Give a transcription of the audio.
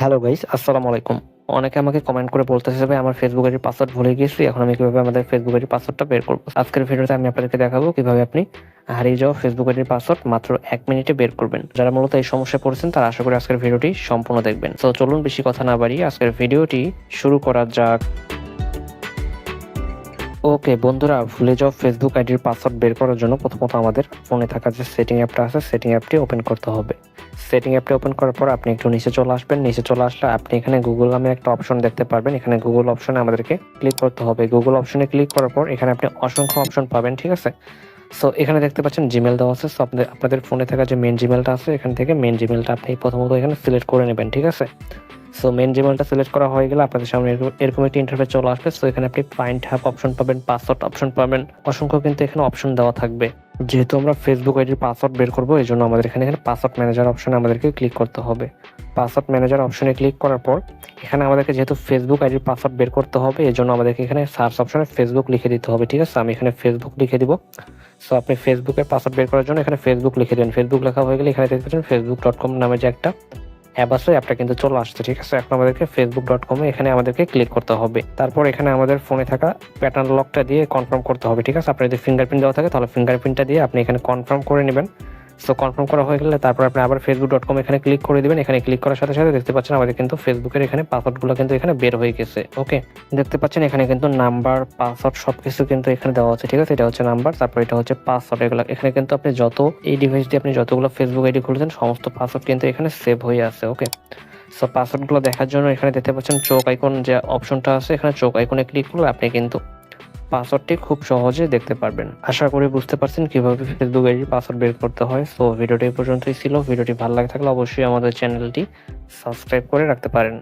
Hello guys, আসসালামু আলাইকুম। অনেকে আমাকে কমেন্ট করে বলতেছে ভাই, আমার ফেসবুক আইডির পাসওয়ার্ড ভুলে গেছি এখন আমি কীভাবে আমাদের ফেসবুক আইডির পাসওয়ার্ডটা বের করব? আজকের ভিডিওতে আমি আপনাদেরকে দেখাবো কীভাবে আপনি হারিয়ে যাওয়া ফেসবুক আইডির পাসওয়ার্ড মাত্র এক মিনিটে বের করবেন। যারা মূলত এই সমস্যায় পড়েছেন, তারা আশা করি আজকের ভিডিওটি সম্পূর্ণ দেখবেন। তো চলুন, বেশি কথা না বাড়িয়ে আজকের ভিডিওটি শুরু করা যাক। ওকে, বন্ধুরা, ভুলে যাওয়া ফেসবুক আইডির পাসওয়ার্ড বের করার জন্য প্রথমত আমাদের ফোনে থাকা যে সেটিং অ্যাপটা আছে সেটিং অ্যাপটি ওপেন করতে হবে। সেটিং অ্যাপটি ওপেন করার পর আপনি একটু নিচে চলে আসবেন। নিচে চলে আসলে আপনি এখানে গুগল নামে একটা অপশন দেখতে পারবেন। এখানে গুগল অপশনে আমাদেরকে ক্লিক করতে হবে। গুগল অপশনে ক্লিক করার পর এখানে আপনি অসংখ্য অপশন পাবেন, ঠিক আছে? সো এখানে দেখতে পাচ্ছেন জিমেল দেওয়া আছে। সো আপনাদের আপনাদের ফোনে থাকা যে মেন জিমেলটা আছে, এখান থেকে মেন জিমেলটা আপনি প্রথমত এখানে সিলেক্ট করে নেবেন, ঠিক আছে? সো মেন জিমেলটা সিলেক্ট করা হয়ে গেলে আপনাদের সামনে এরকম- একটি ইন্টারফেস চলে আসবে। সো এখানে আপনি ফাইন্ড হ্যাপ অপশন পাবেন পাসওয়ার্ড অপশন পাবেন। অসংখ্য কিন্তু এখানে অপশন দেওয়া থাকবে। যেহেতু আমরা ফেসবুক আইডির পাসওয়ার্ড বের করব, এই জন্য আমাদের এখানে এখানে পাসওয়ার্ড ম্যানেজার অপশনে আমাদেরকে ক্লিক করতে হবে। পাসওয়ার্ড ম্যানেজার অপশনে ক্লিক করার পর, এখানে আমাদেরকে যেহেতু ফেসবুক আইডির পাসওয়ার্ড বের করতে হবে, এই জন্য আমাদেরকে এখানে সার্চ অপশনে ফেসবুক লিখে দিতে হবে, ঠিক আছে? আমি এখানে ফেসবুক লিখে দিব। সো আপনি ফেসবুকের পাসওয়ার্ড বের করার জন্য এখানে ফেসবুক লিখে দেন। ফেসবুক লেখা হয়ে গেলে এখানে দেখতে পাচ্ছেন ফেসবুক ডট কম নামে যে একটা আছে, অ্যাপটা কিন্তু চলে আসছে, ঠিক আছে? এখন আমাদেরকে ফেসবুক ডট কমে এখানে আমাদেরকে ক্লিক করতে হবে। তারপর এখানে আমাদের ফোনে থাকা প্যাটার্ন লকটা দিয়ে কনফার্ম করতে হবে, ঠিক আছে? আপনার যদি ফিঙ্গারপ্রিন্ট দেওয়া থাকে, তাহলে ফিঙ্গারপ্রিন্টটা দিয়ে আপনি এখানে কনফার্ম করে নেবেন। সো কনফার্ম করা হয়ে গেলে তারপর আপনি আবার ফেসবুক ডট কম এখানে ক্লিক করে দিবেন। এখানে ক্লিক করার সাথে সাথে দেখতে পাচ্ছেন আমাদের কিন্তু ফেসবুকের এখানে পাসওয়ার্ডগুলো কিন্তু এখানে বের হয়ে গেছে। ওকে দেখতে পাচ্ছেন এখানে কিন্তু নাম্বার পাসওয়ার্ড সব কিছু কিন্তু এখানে দেওয়া আছে, ঠিক আছে? এটা হচ্ছে নাম্বার তারপর এটা হচ্ছে পাসওয়ার্ড এগুলো এখানে কিন্তু আপনি যত এই ডিভাইস দিয়ে আপনি যতগুলো ফেসবুক আইডি খুলেছেন, সমস্ত পাসওয়ার্ড কিন্তু এখানে সেভ হয়ে আছে ওকে সো পাসওয়ার্ডগুলো দেখার জন্য এখানে দেখতে পাচ্ছেন চোখ আইকন যে অপশনটা আছে, এখানে চোখ আইকনে ক্লিক করলে আপনি কিন্তু পাসওয়ার্ডটি খুব সহজে দেখতে পারবেন। আশা করি বুঝতে পারছেন কীভাবে ফেসবুক আইডি পাসওয়ার্ড বের করতে হয়। সো ভিডিওটি পর্যন্তই ছিল। ভিডিওটি ভালো লাগে থাকলে অবশ্যই আমাদের চ্যানেলটি সাবস্ক্রাইব করে রাখতে পারেন।